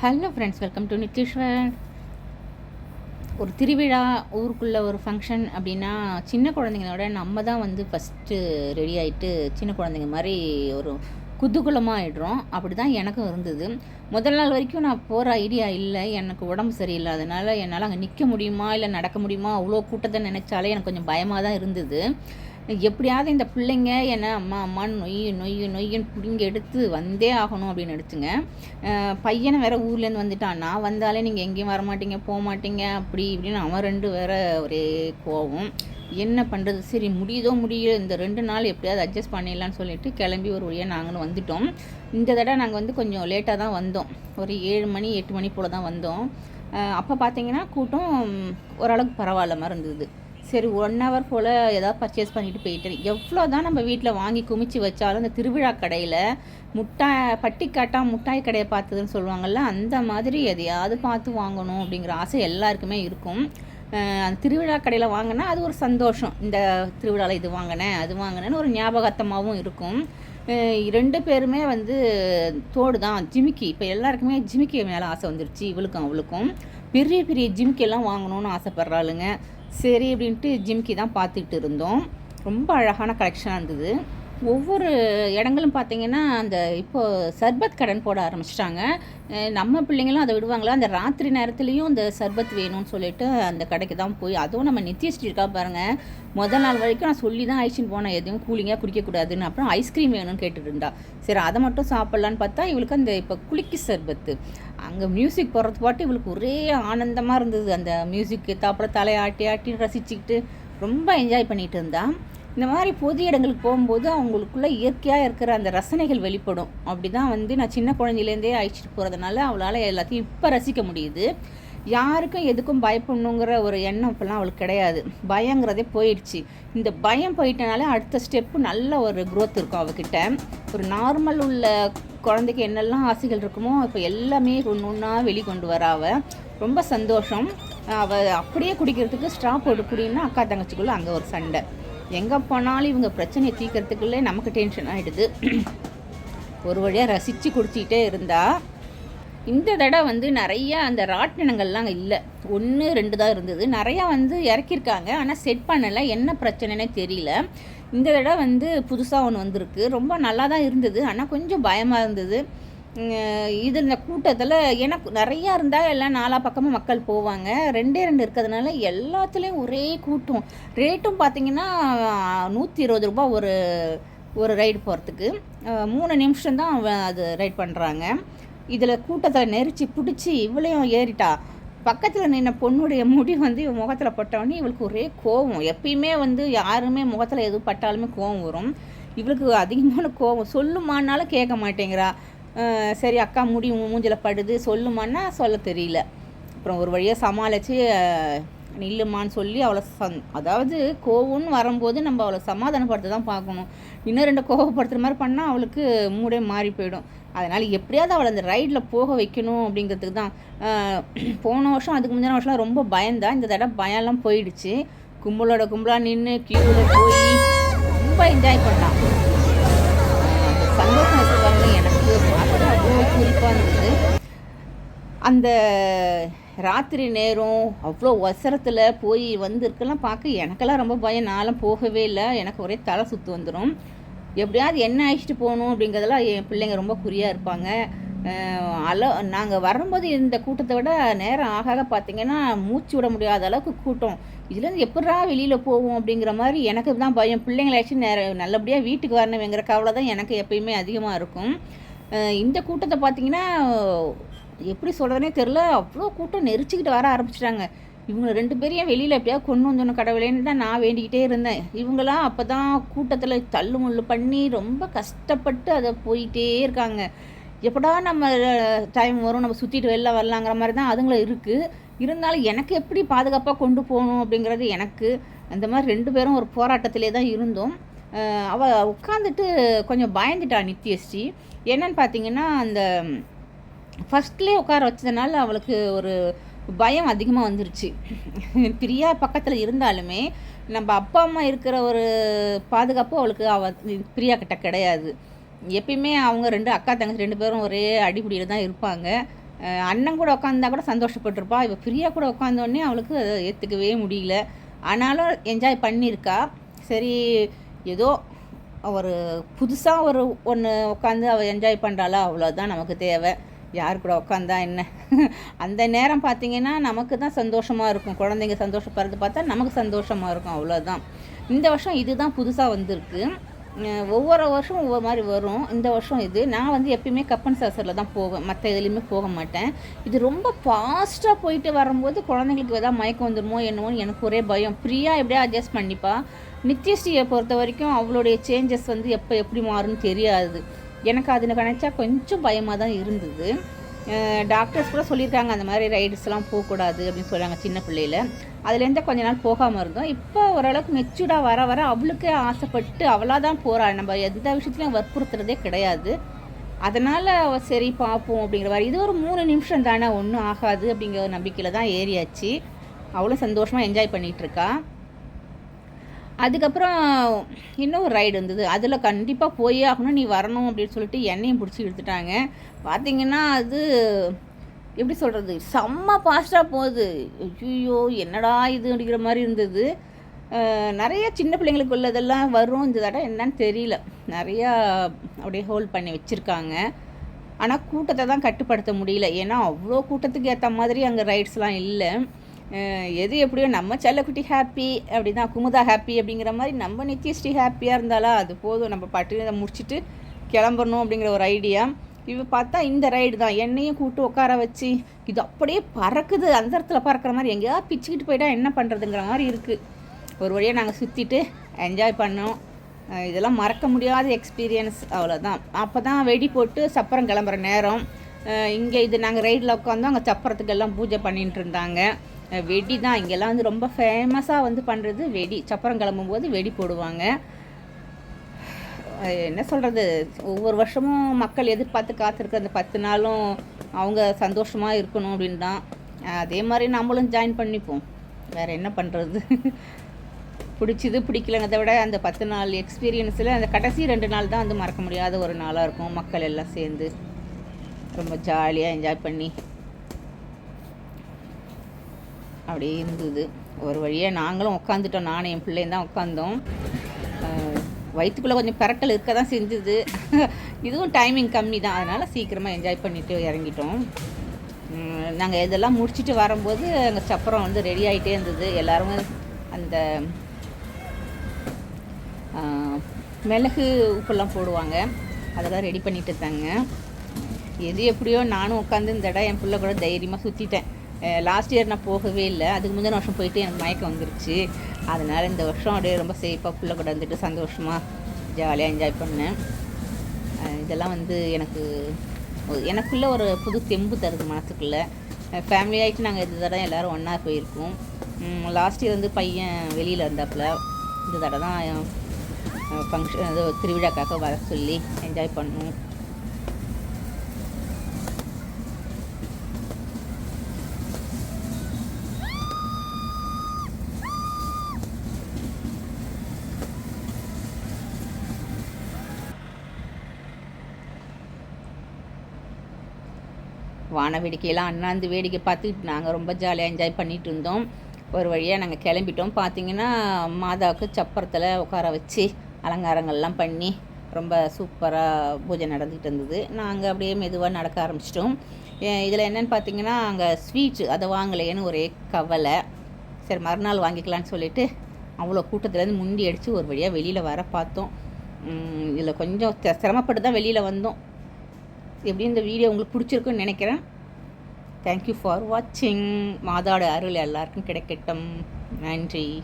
Hello friends welcome to Nitheeswar ஒரு திருவிழா ஊருக்குள்ளே ஒரு ஃபங்க்ஷன் அப்படின்னா சின்ன குழந்தைங்களோட நம்ம தான் வந்து ஃபஸ்ட்டு ரெடி ஆகிட்டு சின்ன குழந்தைங்க மாதிரி ஒரு குதுகுலமாக ஆகிடுறோம் அப்படி தான் எனக்கும் இருந்தது. முதல் நாள் வரைக்கும் நான் போகிற ஐடியா இல்லை. எனக்கு உடம்பு சரியில்லை. அதனால் என்னால் அங்கே நிற்க முடியுமா? இல்லை நடக்க முடியுமா? அவ்வளோ கூட்டத்தை நினச்சாலே எனக்கு கொஞ்சம் பயமாக தான் இருந்தது. எப்படியாவது இந்த பிள்ளைங்க என்ன அம்மா அம்மான்னு நொய் நொய் நொய்யன்னு பிடிங்க எடுத்து வந்தே ஆகணும் அப்படின்னு எடுத்துங்க பையனை வேற ஊர்லேருந்து வந்துட்டான். நான் வந்தாலே நீங்கள் எங்கேயும் வரமாட்டீங்க போக மாட்டீங்க அப்படி இப்படின்னு அவன் ரெண்டு வேற ஒரே கோவம். என்ன பண்ணுறது சரி முடியுதோ முடியல இந்த ரெண்டு நாள் எப்படியாவது அட்ஜஸ்ட் பண்ணிடலான்னு சொல்லிட்டு கிளம்பி ஒரு வழியாக நாங்களும் வந்துட்டோம். இந்த தடவை நாங்கள் வந்து கொஞ்சம் லேட்டாக தான் வந்தோம். ஒரு ஏழு மணி எட்டு மணி போல் தான் வந்தோம். அப்போ பார்த்தீங்கன்னா கூட்டம் ஓரளவுக்கு பரவாயில்ல மாதிரி இருந்தது. சரி ஒன் ஹவர் போல் ஏதாவது பர்ச்சேஸ் பண்ணிட்டு போயிட்டேன். எவ்வளோ தான் நம்ம வீட்டில் வாங்கி குமிச்சு வச்சாலும் அந்த திருவிழா கடையில் முட்டாய் பட்டிக்காட்டா முட்டாய் கடையை பார்த்ததுன்னு சொல்லுவாங்கள்ல அந்த மாதிரி எதையாவது பார்த்து வாங்கணும் அப்படிங்கிற ஆசை எல்லாருக்குமே இருக்கும். அந்த திருவிழா கடையில் வாங்கினா அது ஒரு சந்தோஷம். இந்த திருவிழாவில் இது வாங்கினேன் அது வாங்கினேன்னு ஒரு ஞாபகத்தமாகவும் இருக்கும். ரெண்டு பேருமே வந்து தோடு தான் ஜிமிக்கி. இப்போ எல்லாருக்குமே ஜிமிக்கி மேலே ஆசை வந்துருச்சு இவளுக்கும் அவளுக்கும். பெரிய பெரிய ஜிமிக்கி எல்லாம் வாங்கணும்னு ஆசைப்பட்றாளுங்க. சரி அப்படின்ட்டு ஜிம்கி தான் பார்த்துட்டு இருந்தோம். ரொம்ப அழகான கலெக்ஷனாக இருந்தது. ஒவ்வொரு இடங்களும் பார்த்தீங்கன்னா அந்த இப்போது சர்பத் கடன் போட ஆரம்பிச்சிட்டாங்க. நம்ம பிள்ளைங்களும் அதை விடுவாங்களா? அந்த ராத்திரி நேரத்துலேயும் அந்த சர்பத் வேணும்னு சொல்லிட்டு அந்த கடைக்கு தான் போய் அதுவும் நம்ம நித்யஸ்ரீ இருக்கா பாருங்கள் முதல் நாள் வரைக்கும் நான் சொல்லி தான் அழைச்சின்னு போனேன். எதுவும் கூலிங்காக குடிக்கக்கூடாதுன்னு. அப்புறம் ஐஸ்கிரீம் வேணும்னு கேட்டுட்டு இருந்தா. சரி அதை மட்டும் சாப்பிட்லான்னு பார்த்தா இவளுக்கு அந்த இப்போ குளிக்கி சர்பத்து. அங்கே மியூசிக் போடுறது பாட்டு இவளுக்கு ஒரே ஆனந்தமாக இருந்தது. அந்த மியூசிக் தாப்புல தலையாட்டி ஆட்டி ரசிச்சுக்கிட்டு ரொம்ப என்ஜாய் பண்ணிகிட்டு இருந்தான் இந்த மாதிரி பொது இடங்களுக்கு போகும்போது அவங்களுக்குள்ளே இயற்கையாக இருக்கிற அந்த ரசனைகள் வெளிப்படும். அப்படி தான் வந்து நான் சின்ன குழந்தையிலேருந்தே அழைச்சிட்டு போகிறதுனால அவளால் எல்லாத்தையும் இப்போ ரசிக்க முடியுது. யாருக்கும் எதுக்கும் பயப்படணுங்கிற ஒரு எண்ணம் இப்போல்லாம் அவளுக்கு கிடையாது. பயங்கிறதே போயிடுச்சு. இந்த பயம் போயிட்டனால அடுத்த ஸ்டெப்பு நல்ல ஒரு க்ரோத் இருக்கும் அவகிட்ட. ஒரு நார்மல் உள்ள குழந்தைக்கு என்னெல்லாம் ஆசைகள் இருக்குமோ இப்போ எல்லாமே ஒன்று ஒன்றா வெளிக்கொண்டு வர அவ. ரொம்ப சந்தோஷம். அவள் அப்படியே குடிக்கிறதுக்கு ஸ்ட்ரா போட்டு குடின்னா அக்கா தங்கச்சிக்குள்ளே அங்கே ஒரு சண்டை. எங்கே போனாலும் இவங்க பிரச்சனையை தீர்க்கறதுக்குள்ளே நமக்கு டென்ஷன் ஆகிடுது ஒரு வழியாக ரசித்து குடிச்சிக்கிட்டே இருந்தால் இந்த தடவை வந்து நிறைய அந்த ராட்டினங்கள்லாம் அங்கே இல்லை. ஒன்று ரெண்டு தான் இருந்தது. நிறையா வந்து இறக்கியிருக்காங்க. ஆனால் செட் பண்ணலை. என்ன பிரச்சனைனே தெரியல. இந்த தடவை வந்து புதுசாக ஒன்று வந்திருக்கு. ரொம்ப நல்லா தான் இருந்தது. ஆனால் கொஞ்சம் பயமாக இருந்தது. இது இந்த கூட்டத்தில் எனக்கு நிறையா இருந்தால் எல்லாம் நாலா பக்கமும் மக்கள் போவாங்க. ரெண்டே ரெண்டு இருக்கிறதுனால எல்லாத்துலேயும் ஒரே கூட்டம். ரேட்டும் பார்த்தீங்கன்னா நூற்றி இருபது ரூபாய் ஒரு ஒரு ரைடு போகிறதுக்கு மூணு நிமிஷம் தான் அது ரைட் பண்ணுறாங்க இதில் கூட்டத்தில் நெரிச்சு பிடிச்சி இவளையும் ஏறிட்டா. பக்கத்தில் நின்ன பொண்ணுடைய முடி வந்து இவன் முகத்தில் பட்டவொடனே இவளுக்கு ஒரே கோவம். எப்பயுமே வந்து யாருமே முகத்தில் எதுவும் பட்டாலுமே கோவம் வரும். இவளுக்கு அதிகமான கோவம். சொல்லுமானாலும் கேட்க மாட்டேங்கிறா. சரி அக்கா முடி மூஞ்சில் படுது சொல்லுமான்னா சொல்ல தெரியல. அப்புறம் ஒரு வழியாக சமாளித்து நில்லுமான்னு சொல்லி அவளை சந் அதாவது கோவம்னு வரும்போது நம்ம அவளை சமாதானப்படுத்த தான் பார்க்கணும். இன்னும் ரெண்டு கோவப்படுத்துகிற மாதிரி பண்ணால் அவளுக்கு மூடே மாறி போயிடும். அதனால் எப்படியாவது அவளை அந்த ரைடில் போக வைக்கணும் அப்படிங்கிறதுக்கு தான். போன வருஷம் அதுக்கு முந்தின வருஷம்லாம் ரொம்ப பயந்தா இந்த தடவை பயம்லாம் போயிடுச்சு. கும்பலோட கும்பலாக நின்று கியூவில் போய் ரொம்ப என்ஜாய் பண்ணான் உட்காந்துருந்து அந்த ராத்திரி நேரம் அவ்வளோ ஒசரத்தில் போய் வந்திருக்கெல்லாம் பார்க்க எனக்கெல்லாம் ரொம்ப பயம். நான்லாம் போகவே இல்லை. எனக்கு ஒரே தலை சுற்று வந்துடும் எப்படியாவது என்ன அழைச்சிட்டு போகணும் அப்படிங்கிறதெல்லாம் என் பிள்ளைங்க ரொம்ப குறியாக இருப்பாங்க. அல நாங்கள் வரும்போது இந்த கூட்டத்தை விட நேரம் ஆக ஆக பார்த்தீங்கன்னா மூச்சு விட முடியாத அளவுக்கு கூட்டம். இதுலேருந்து எப்படா வெளியில் போவோம் அப்படிங்கிற மாதிரி எனக்கு தான் பயம். பிள்ளைங்களாச்சும் ஆச்சு நேர நல்லபடியாக வீட்டுக்கு வரணுங்கிற கவலை தான் எனக்கு எப்பயுமே அதிகமாக இருக்கும். இந்த கூட்டத்தை பார்த்தீங்கன்னா எப்படி சொல்கிறதுனே தெரில அவ்வளோ கூட்டம் நெரிச்சிக்கிட்டு வர ஆரம்பிச்சிட்டாங்க. இவங்க ரெண்டு பேரையும் வெளியில் எப்படியாவது கொண்டு வந்தோன்னு கடவுளேன்னு தான் நான் வேண்டிக்கிட்டே இருந்தேன். இவங்களாம் அப்போ தான் கூட்டத்தில் தள்ளு முள்ளு பண்ணி ரொம்ப கஷ்டப்பட்டு அதை போயிட்டே இருக்காங்க. எப்படா நம்ம டைம் வரும் நம்ம சுற்றிட்டு வெளில வரலாங்கிற மாதிரி தான் அதுங்களும் இருக்குது இருந்தாலும் எனக்கு எப்படி பாதுகாப்பாக கொண்டு போகணும் அப்படிங்கிறது எனக்கு அந்த மாதிரி ரெண்டு பேரும் ஒரு போராட்டத்திலே தான் இருந்தோம். அவள் உட்காந்துட்டு கொஞ்சம் பயந்துட்டா நித்யஸ்ரீ. என்னன்னு பார்த்தீங்கன்னா அந்த ஃபஸ்ட்லேயே உட்கார வச்சதுனால அவளுக்கு ஒரு பயம் அதிகமாக வந்துருச்சு. பிரியா பக்கத்தில் இருந்தாலுமே நம்ம அப்பா அம்மா இருக்கிற ஒரு பாதுகாப்பு அவளுக்கு அவ பிரியா கிட்ட கிடையாது. எப்பயுமே அவங்க ரெண்டு அக்கா தங்கச்சி ரெண்டு பேரும் ஒரே அடிப்படியில் தான் இருப்பாங்க. அண்ணன் கூட உட்காந்தா கூட சந்தோஷப்பட்டிருப்பா. இப்போ பிரியா கூட உட்காந்தோடனே அவளுக்கு அதை ஏற்றுக்கவே முடியல. ஆனாலும் என்ஜாய் பண்ணியிருக்கா. சரி ஏதோ ஒரு புதுசாக ஒரு ஒன்று உட்காந்து அவள் என்ஜாய் பண்ணுறாளா அவ்வளோதான் நமக்கு தேவை. யார் கூட உட்காந்தா என்ன? அந்த நேரம் பார்த்தீங்கன்னா நமக்கு தான் சந்தோஷமாக இருக்கும். குழந்தைங்க சந்தோஷப்படுறது பார்த்தா நமக்கு சந்தோஷமாக இருக்கும். அவ்வளோதான் இந்த வருஷம் இதுதான் புதுசாக வந்திருக்கு. ஒவ்வொரு வருஷம் ஒவ்வொரு மாதிரி வரும். இந்த வருஷம் இது. நான் வந்து எப்பயுமே கப்பன் சாசரில் தான் போவேன். மற்ற இதுலேயுமே போக மாட்டேன். இது ரொம்ப ஃபாஸ்ட்டாக போயிட்டு வரும்போது குழந்தைங்களுக்கு எதாவது மயக்கம் வந்துடுமோ என்னமோன்னு எனக்கு ஒரே பயம். ஃப்ரீயாக எப்படியா அட்ஜஸ்ட் பண்ணிப்பா. நித்யஸ்ரீயை பொறுத்த வரைக்கும் அவளுடைய சேஞ்சஸ் வந்து எப்போ எப்படி மாறும்னு தெரியாது. எனக்கு அதில் நினச்சா கொஞ்சம் பயமாக தான் இருந்தது டாக்டர்ஸ் கூட சொல்லியிருக்காங்க அந்த மாதிரி ரைட்ஸ்லாம் போகக்கூடாது அப்படின்னு சொல்கிறாங்க சின்ன பிள்ளையில். அதுலேருந்து கொஞ்ச நாள் போகாமல் இருந்தோம். இப்போ ஓரளவுக்கு மெச்சூர்டாக வர வர அவளுக்கே ஆசைப்பட்டு அவளாக தான் போகிறாள் நம்ம எந்த விஷயத்துலையும் வற்புறுத்துறதே கிடையாது. அதனால் அவள் சரி பார்ப்போம் அப்படிங்கிற மாதிரி. இது ஒரு மூணு நிமிஷம் தானே ஒன்றும் ஆகாது அப்படிங்கிற ஒரு நம்பிக்கையில் தான் ஏறியாச்சு. அவளும் சந்தோஷமாக என்ஜாய் பண்ணிகிட்ருக்கா அதுக்கப்புறம் இன்னொரு ரைடு இருந்தது. அதில் கண்டிப்பாக போயே ஆகணும் நீ வரணும் அப்படின்னு சொல்லிட்டு என்னையும் பிடிச்சி இழுத்துட்டாங்க. பார்த்தீங்கன்னா அது எப்படி சொல்கிறது செம்ம ஃபாஸ்ட்டாக போகுது. ஐயோ என்னடா இது அப்படிங்கிற மாதிரி இருந்தது. நிறைய சின்ன பிள்ளைங்களுக்கு உள்ளதெல்லாம் வரும். இந்த தடவை என்னன்னு தெரியல. நிறையா அப்படியே ஹோல்ட் பண்ணி வச்சுருக்காங்க. ஆனால் கூட்டத்தை தான் கட்டுப்படுத்த முடியல. ஏன்னா அவ்வளோ கூட்டத்துக்கு ஏற்ற மாதிரி அங்கே ரைட்ஸ்லாம் இல்லை. எது எப்படியோ நம்ம செல்லக்குட்டி ஹாப்பி அப்படின்னா குமுதா ஹாப்பி அப்படிங்கிற மாதிரி நம்ம நித்யஸ்ரீ ஹாப்பியாக இருந்தாலும் அது போதும். நம்ம பாட்டு இதை முடிச்சுட்டு கிளம்பணும் அப்படிங்கிற ஒரு ஐடியா இவ பார்த்தா இந்த ரைடு தான். என்னையும் கூப்பிட்டு உட்கார வச்சு இது அப்படியே பறக்குது. அந்த இடத்துல பறக்கிற மாதிரி எங்கேயாவது பிச்சுக்கிட்டு போயிட்டா என்ன பண்ணுறதுங்கிற மாதிரி இருக்குது ஒரு வழியாக நாங்கள் சுற்றிட்டு என்ஜாய் பண்ணோம். இதெல்லாம் மறக்க முடியாத எக்ஸ்பீரியன்ஸ் அவ்வளோதான் அப்போ தான் வெடி போட்டு சப்பரம் கிளம்புற நேரம். இங்கே இது நாங்கள் ரைடில் உட்காந்தோம் அங்கே சப்பரத்துக்கெல்லாம் பூஜை பண்ணிகிட்டு இருந்தாங்க. வெடி தான். இங்கெல்லாம் வந்து ரொம்ப ஃபேமஸாக வந்து பண்ணுறது வெடி. சப்பரம் கிளம்பும்போது வெடி போடுவாங்க. என்ன சொல்கிறது ஒவ்வொரு வருஷமும் மக்கள் எதிர்பார்த்து காத்திருக்க அந்த பத்து நாளும் அவங்க சந்தோஷமாக இருக்கணும் அப்படின் தான் அதே மாதிரி நம்மளும் ஜாயின் பண்ணிப்போம். வேறு என்ன பண்ணுறது பிடிச்சது பிடிக்கலங்கிறத விட அந்த பத்து நாள் எக்ஸ்பீரியன்ஸில் அந்த கடைசி ரெண்டு நாள் தான் வந்து மறக்க முடியாத ஒரு நாளாக இருக்கும். மக்கள் எல்லாம் சேர்ந்து ரொம்ப ஜாலியாக என்ஜாய் பண்ணி அப்படியே இருந்தது. ஒரு வழியாக நாங்களும் உட்காந்துட்டோம் நானும் என் பிள்ளையும் தான் உட்காந்தோம் வயிற்றுக்குள்ளே கொஞ்சம் பரட்டல் இருக்க தான் செஞ்சுது. இதுவும் டைமிங் கம்மி தான். அதனால் சீக்கிரமாக என்ஜாய் பண்ணிவிட்டு இறங்கிட்டோம். நாங்கள் இதெல்லாம் முடிச்சுட்டு வரும்போது அங்கே சப்பரம் வந்து ரெடி ஆகிட்டே இருந்தது. எல்லோரும் அந்த மிளகு உப்பெல்லாம் போடுவாங்க. அதெல்லாம் ரெடி பண்ணிட்டு இருந்தாங்க. எது எப்படியோ நானும் உட்காந்து இந்த இடம் என் பிள்ளை கூட தைரியமாக சுற்றிட்டேன் லாஸ்ட் இயர் நான் போகவே இல்லை. அதுக்கு முந்தின வருஷம் போயிட்டு எனக்கு மயக்கம் வந்துருச்சு. அதனால் இந்த வருஷம் அப்படியே ரொம்ப சேஃபாக பிள்ளை கூட வந்துட்டு சந்தோஷமாக ஜாலியாக என்ஜாய் பண்ணேன். இதெல்லாம் வந்து எனக்கு ஒரு- ஒரு புது தெம்பு தருது மனசுக்குள்ளே. ஃபேமிலி ஆகிட்டு நாங்கள் இந்த தடவை எல்லோரும் ஒன்றா போயிருக்கோம். லாஸ்ட் இயர் வந்து பையன் வெளியில் இருந்தாப்புல. இந்த தடவை தான் ஃபங்க்ஷன் இது திருவிழாக்காக வர சொல்லி என்ஜாய் பண்ணோம். வான வேடிக்கையெல்லாம் அண்ணாந்து வேடிக்கை பார்த்துக்கிட்டு நாங்கள் ரொம்ப ஜாலியாக என்ஜாய் பண்ணிட்டு இருந்தோம் ஒரு வழியாக நாங்கள் கிளம்பிட்டோம். பார்த்தீங்கன்னா மாதாவுக்கு சப்பரத்தில் உட்கார வச்சு அலங்காரங்கள்லாம் பண்ணி ரொம்ப சூப்பராக பூஜை நடந்துகிட்டு இருந்தது நாங்கள் அப்படியே மெதுவாக நடக்க ஆரம்பிச்சிட்டோம். இதில் என்னென்னு பார்த்தீங்கன்னா அங்கே ஸ்வீட்ஸ் அதை வாங்கலையேன்னு ஒரே கவலை. சரி மறுநாள் வாங்கிக்கலான்னு சொல்லிட்டு அவ்வளோ கூட்டத்துலேருந்து முண்டி அடித்து ஒரு வழியாக வெளியில் வர பார்த்தோம். இதில் கொஞ்சம் சிரமப்பட்டு தான் வெளியில் வந்தோம். எப்படி இந்த வீடியோ உங்களுக்கு பிடிச்சிருக்குன்னு நினைக்கிறேன். தேங்க்யூ ஃபார் வாட்சிங் மாதாடு அருள் எல்லாருக்கும் கிடைக்கட்டும். நன்றி.